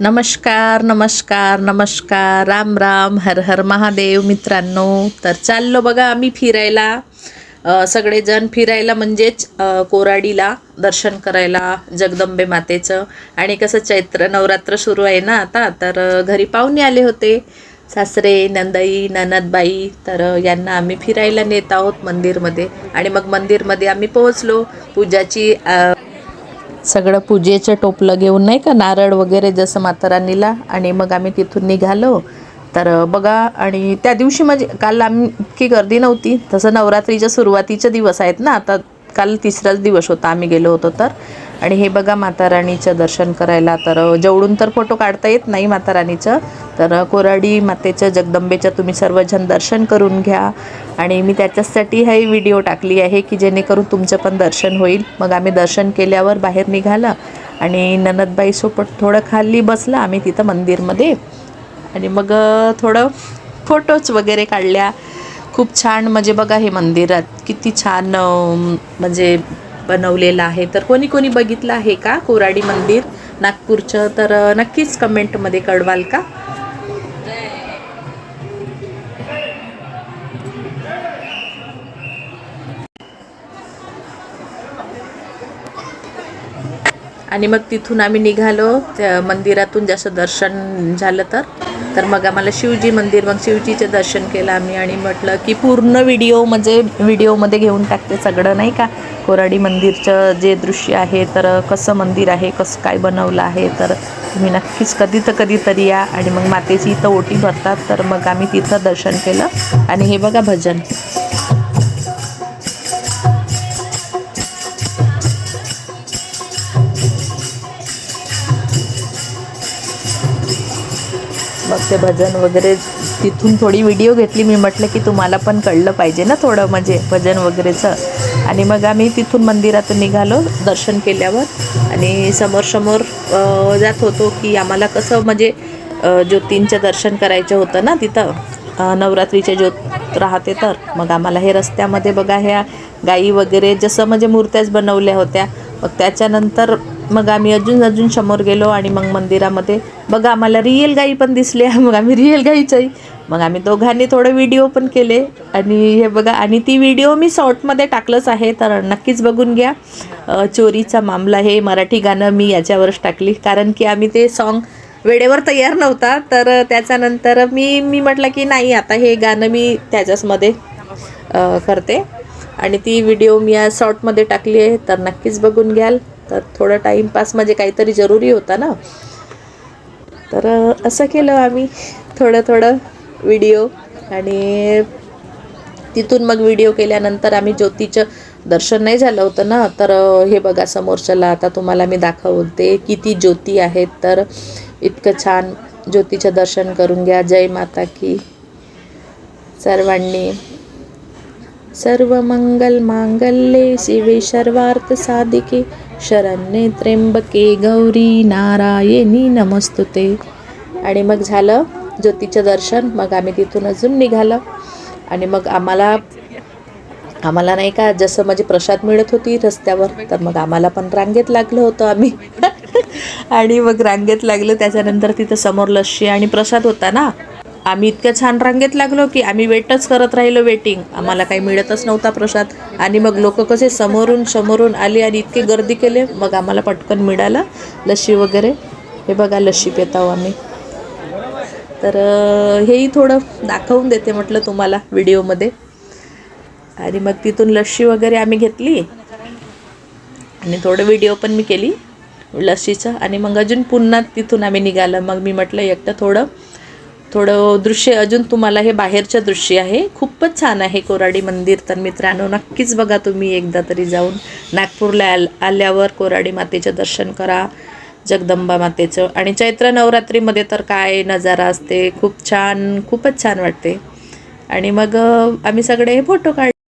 नमस्कार नमस्कार नमस्कार. राम राम. हर हर महादेव मित्रांनो. तर चाललो बघा आम्ही फिरायला. सगळेजण फिरायला म्हणजेच कोराडीला दर्शन करायला जगदंबे मातेचं. आणि कसं चैत्र नवरात्र सुरू आहे ना आता तर घरी पाहुणे आले होते. सासरे नंदाई ननदबाई तर यांना आम्ही फिरायला नेत आहोत मंदिरमध्ये. आणि मग मंदिरमध्ये आम्ही पोहोचलो. पूजाची सगळं पूजेचं टोपलं घेऊन नाही का नारळ वगैरे जसं माताराणीला आणि मग आम्ही तिथून निघालो. तर बघा आणि त्या दिवशी म्हणजे काल आम्ही इतकी गर्दी नव्हती तसं नवरात्रीच्या सुरुवातीचे दिवस आहेत ना आता काल तिसराच दिवस होता आम्ही गेलो होतो तर. आणि हे बघा माताराणीचं दर्शन करायला. तर जवळून तर फोटो काढता येत नाही माताराणीचं तर कोराडी मातेचं जगदंबेचं तुम्ही सर्वजण दर्शन करून घ्या. आणि मी त्याच्यासाठी हे व्हिडिओ टाकली आहे की जेणेकरून तुमचं पण दर्शन होईल. मग आम्ही दर्शन केल्यावर बाहेर निघालं आणि ननदबाईसोबत थोडं खाली बसलं. आम्ही तिथं मंदिरमध्ये. आणि मग थोडं फोटोज वगैरे काढल्या. खूप छान म्हणजे बघा हे मंदिरात किती छान म्हणजे बनवलेलं आहे. तर कोणी कोणी बघितलं आहे का? कोराडी मंदिर नागपूरचं? तर नक्कीच कमेंटमध्ये कळवाल का? आणि मग तिथून आम्ही निघालो. त्या मंदिरातून जसं दर्शन झालं तर. तर मग आम्हाला शिवजी मंदिर मग शिवजीचं दर्शन केलं आम्ही आणि म्हटलं की पूर्ण व्हिडिओ म्हणजे व्हिडिओमध्ये घेऊन टाकते सगळं नाही का? कोराडी मंदिरचं जे दृश्य आहे तर कसं मंदिर आहे कसं काय बनवलं आहे तर तुम्ही नक्कीच कधी तर कधीतरी या आणि मग मातेची इथं ओटी भरतात. तर मग आम्ही तिथं दर्शन केलं. आणि हे बघा भजन. मग ते भजन वगैरे. तिथून थोडी व्हिडिओ घेतली. मी म्हटलं की तुम्हाला पण कळलं पाहिजे ना थोडं म्हणजे भजन वगैरेचं. आणि मग आम्ही तिथून मंदिरातून निघालो दर्शन केल्यावर. आणि समोर समोर जात होतो की आम्हाला कसं म्हणजे ज्योतींचं दर्शन करायचं होतं ना तिथं. नवरात्रीचे ज्योत राहते तर. मग आम्हाला हे रस्त्यामध्ये बघा ह्या गाई वगैरे जसं म्हणजे मूर्त्याच बनवल्या होत्या. मग त्याच्यानंतर मग आम्ही अजून अजून समोर गेलो आणि मग मंदिरामध्ये बघा आम्हाला रियल गाई पण दिसल्या मग आम्ही रियल गाईचंही मग आम्ही दोघांनी थोडे व्हिडिओ पण केले. आणि हे बघा आणि ती व्हिडिओ मी शॉर्टमध्ये टाकलंच आहे. तर नक्कीच बघून घ्या. चोरीचा मामला हे मराठी गाणं मी याच्यावरच टाकली. कारण की आम्ही ते सॉन्ग वेळेवर तयार नव्हता. तर त्याच्यानंतर मी मी म्हटलं की नाही आता हे गाणं मी त्याच्याचमध्ये करते. आणि ती व्हिडिओ मी या शॉर्टमध्ये टाकली आहे. तर नक्कीच बघून घ्याल. तर थोडं टाईमपास म्हणजे काहीतरी जरुरी होता ना. तर असं केलं आम्ही. थोडं थोडं व्हिडिओ आणि तिथून मग व्हिडिओ केल्यानंतर आम्ही ज्योतीचं दर्शन नाही झालं होतं ना. तर हे बघा समोरच्याला आता तुम्हाला मी दाखवते किती ज्योती आहेत. तर इतकं छान ज्योतीचं दर्शन करून घ्या. जय माता की. सर्वांनी. सर्व मंगल मांगल्ये शिवे सर्वार्थ साधिके. शरण्ये त्र्यंबके गौरी नारायणी नमस्तुते. आणि मग झालं ज्योतीचं दर्शन. मग आम्ही तिथून अजून निघालं. आणि मग आम्हाला आम्हाला नाही का जसं म्हणजे प्रसाद मिळत होती रस्त्यावर तर मग आम्हाला पण रांगेत लागलं होतं आम्ही. आणि मग रांगेत लागलं. त्याच्यानंतर तिथं समोर लस्सी आणि प्रसाद होता ना. आम्ही इतक्या छान रांगेत लागलो की आम्ही वेटच करत राहिलो वेटिंग. आम्हाला काही मिळतच नव्हता प्रसाद. आणि मग लोक कसे समोरून समोरून आले आणि इतके गर्दी केले मग आम्हाला पटकन मिळालं. लस्सी वगैरे. हे बघा लस्सी पेत आहो आम्ही. तर हेही थोडं दाखवून देते म्हटलं तुम्हाला व्हिडिओमध्ये. आणि मग तिथून लस्सी वगैरे आम्ही घेतली. आणि थोडं व्हिडिओ पण मी केली लस्सीचं. आणि मग अजून पुन्हा तिथून आम्ही निघालं. मग मी म्हटलं एकटं थोडं थोडं दृश्य अजून तुम्हाला हे बाहेरचं दृश्य आहे. खूपच छान आहे कोराडी मंदिर तर मित्रांनो नक्कीच बघा तुम्ही एकदा तरी जाऊन. नागपूरला आल आल्यावर कोराडी मातेचं दर्शन करा जगदंबा मातेचं. आणि चैत्र नवरात्रीमध्ये तर काय नजारा असते खूप छान खूपच छान वाटते. आणि मग आम्ही सगळे फोटो काढ